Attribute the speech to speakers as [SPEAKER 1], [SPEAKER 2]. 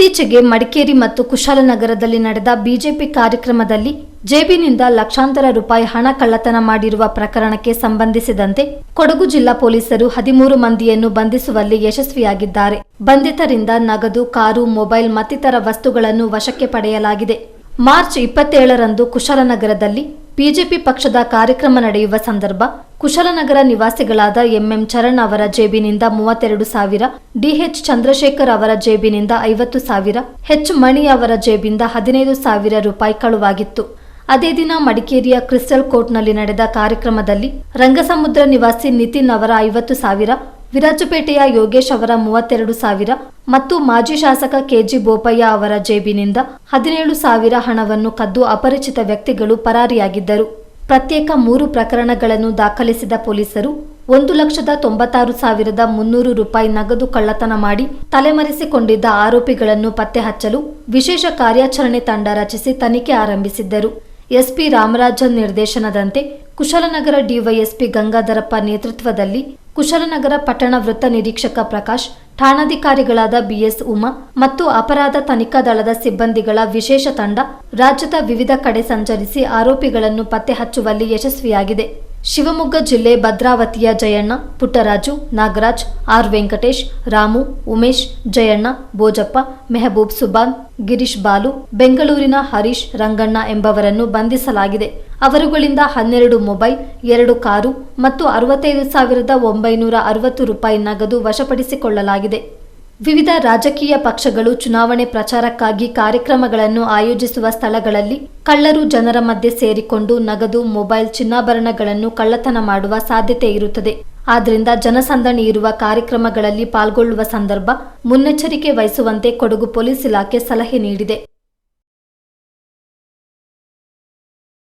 [SPEAKER 1] ಇತ್ತೀಚೆಗೆ ಮಡಿಕೇರಿ ಮತ್ತು ಕುಶಾಲನಗರದಲ್ಲಿ ನಡೆದ ಬಿಜೆಪಿ ಕಾರ್ಯಕ್ರಮದಲ್ಲಿ ಜೇಬಿನಿಂದ ಲಕ್ಷಾಂತರ ರೂಪಾಯಿ ಹಣ ಕಳ್ಳತನ ಮಾಡಿರುವ ಪ್ರಕರಣಕ್ಕೆ ಸಂಬಂಧಿಸಿದಂತೆ ಕೊಡಗು ಜಿಲ್ಲಾ ಪೊಲೀಸರು ಹದಿಮೂರು ಮಂದಿಯನ್ನು ಬಂಧಿಸುವಲ್ಲಿ ಯಶಸ್ವಿಯಾಗಿದ್ದಾರೆ. ಬಂಧಿತರಿಂದ ನಗದು, ಕಾರು, ಮೊಬೈಲ್ ಮತ್ತಿತರ ವಸ್ತುಗಳನ್ನು ವಶಕ್ಕೆ ಪಡೆಯಲಾಗಿದೆ. ಮಾರ್ಚ್ ಇಪ್ಪತ್ತೇಳರಂದು ಕುಶಾಲನಗರದಲ್ಲಿ ಬಿಜೆಪಿ ಪಕ್ಷದ ಕಾರ್ಯಕ್ರಮ ನಡೆಯುವ ಸಂದರ್ಭ ಕುಶಲನಗರ ನಿವಾಸಿಗಳಾದ ಎಂಎಂ ಚರಣ್ ಅವರ ಜೇಬಿನಿಂದ ಮೂವತ್ತೆರಡು ಸಾವಿರ, ಡಿಎಚ್ ಚಂದ್ರಶೇಖರ್ ಅವರ ಜೇಬಿನಿಂದ ಐವತ್ತು ಸಾವಿರ ಹೆಚ್ ಮಣಿ ಅವರ ಜೇಬಿಂದ ಹದಿನೈದು ಸಾವಿರ ರೂಪಾಯಿ ಕಳುವಾಗಿತ್ತು. ಅದೇ ದಿನ ಮಡಿಕೇರಿಯ ಕ್ರಿಸ್ಟಲ್ ಕೋರ್ಟ್ನಲ್ಲಿ ನಡೆದ ಕಾರ್ಯಕ್ರಮದಲ್ಲಿ ರಂಗಸಮುದ್ರ ನಿವಾಸಿ ನಿತಿನ್ ಅವರ ಐವತ್ತು ಸಾವಿರ ವಿರಾಜಪೇಟೆಯ ಯೋಗೇಶ್ ಅವರ ಮೂವತ್ತೆರಡು ಸಾವಿರ ಮತ್ತು ಮಾಜಿ ಶಾಸಕ ಕೆಜಿ ಬೋಪಯ್ಯ ಅವರ ಜೇಬಿನಿಂದ ಹದಿನೇಳು ಸಾವಿರ ಹಣವನ್ನು ಕದ್ದು ಅಪರಿಚಿತ ವ್ಯಕ್ತಿಗಳು ಪರಾರಿಯಾಗಿದ್ದರು. ಪ್ರತ್ಯೇಕ ಮೂರು ಪ್ರಕರಣಗಳನ್ನು ದಾಖಲಿಸಿದ ಪೊಲೀಸರು ಒಂದು ಲಕ್ಷದ ತೊಂಬತ್ತಾರು ಸಾವಿರದ ಮುನ್ನೂರು ರೂಪಾಯಿ ನಗದು ಕಳ್ಳತನ ಮಾಡಿ ತಲೆಮರೆಸಿಕೊಂಡಿದ್ದ ಆರೋಪಿಗಳನ್ನು ಪತ್ತೆ ಹಚ್ಚಲು ವಿಶೇಷ ಕಾರ್ಯಾಚರಣೆ ತಂಡ ರಚಿಸಿ ತನಿಖೆ ಆರಂಭಿಸಿದ್ದರು. ಎಸ್ಪಿ ರಾಮರಾಜನ್ ನಿರ್ದೇಶನದಂತೆ ಕುಶಲನಗರ ಡಿವೈಎಸ್ಪಿ ಗಂಗಾಧರಪ್ಪ ನೇತೃತ್ವದಲ್ಲಿ ಕುಶಲನಗರ ಪಟ್ಟಣ ವೃತ್ತ ನಿರೀಕ್ಷಕ ಪ್ರಕಾಶ್, ಠಾಣಾಧಿಕಾರಿಗಳಾದ ಬಿಎಸ್ ಉಮಾ ಮತ್ತು ಅಪರಾಧ ತನಿಖಾ ದಳದ ಸಿಬ್ಬಂದಿಗಳ ವಿಶೇಷ ತಂಡ ರಾಜ್ಯದ ವಿವಿಧ ಕಡೆ ಸಂಚರಿಸಿ ಆರೋಪಿಗಳನ್ನು ಪತ್ತೆ ಹಚ್ಚುವಲ್ಲಿ ಯಶಸ್ವಿಯಾಗಿದೆ. ಶಿವಮೊಗ್ಗ ಜಿಲ್ಲೆ ಭದ್ರಾವತಿಯ ಜಯಣ್ಣ, ಪುಟ್ಟರಾಜು, ನಾಗರಾಜ್, ಆರ್ ವೆಂಕಟೇಶ್, ರಾಮು, ಉಮೇಶ್, ಜಯಣ್ಣ ಬೋಜಪ್ಪ ಮೆಹಬೂಬ್ ಸುಬಾನ್ ಗಿರೀಶ್ ಬಾಲು, ಬೆಂಗಳೂರಿನ ಹರೀಶ್, ರಂಗಣ್ಣ ಎಂಬವರನ್ನು ಬಂಧಿಸಲಾಗಿದೆ. ಅವರುಗಳಿಂದ ಹನ್ನೆರಡು ಮೊಬೈಲ್, ಎರಡು ಕಾರು ಮತ್ತು ಅರವತ್ತೈದು ಸಾವಿರದ ಒಂಬೈನೂರ ಅರವತ್ತು ರೂಪಾಯಿ ನಗದು ವಶಪಡಿಸಿಕೊಳ್ಳಲಾಗಿದೆ. ವಿವಿಧ ರಾಜಕೀಯ ಪಕ್ಷಗಳು ಚುನಾವಣೆ ಪ್ರಚಾರಕ್ಕಾಗಿ ಕಾರ್ಯಕ್ರಮಗಳನ್ನು ಆಯೋಜಿಸುವ ಸ್ಥಳಗಳಲ್ಲಿ ಕಳ್ಳರು ಜನರ ಮಧ್ಯೆ ಸೇರಿಕೊಂಡು ನಗದು ಮೊಬೈಲ್ ಚಿನ್ನಾಭರಣಗಳನ್ನು ಕಳ್ಳತನ ಮಾಡುವ ಸಾಧ್ಯತೆ ಇರುತ್ತದೆ. ಆದ್ದರಿಂದ ಜನಸಂದಣಿ ಇರುವ ಕಾರ್ಯಕ್ರಮಗಳಲ್ಲಿ ಪಾಲ್ಗೊಳ್ಳುವ ಸಂದರ್ಭ ಮುನ್ನೆಚ್ಚರಿಕೆ ವಹಿಸುವಂತೆ ಕೊಡಗು ಪೊಲೀಸ್ ಇಲಾಖೆ ಸಲಹೆ ನೀಡಿದೆ.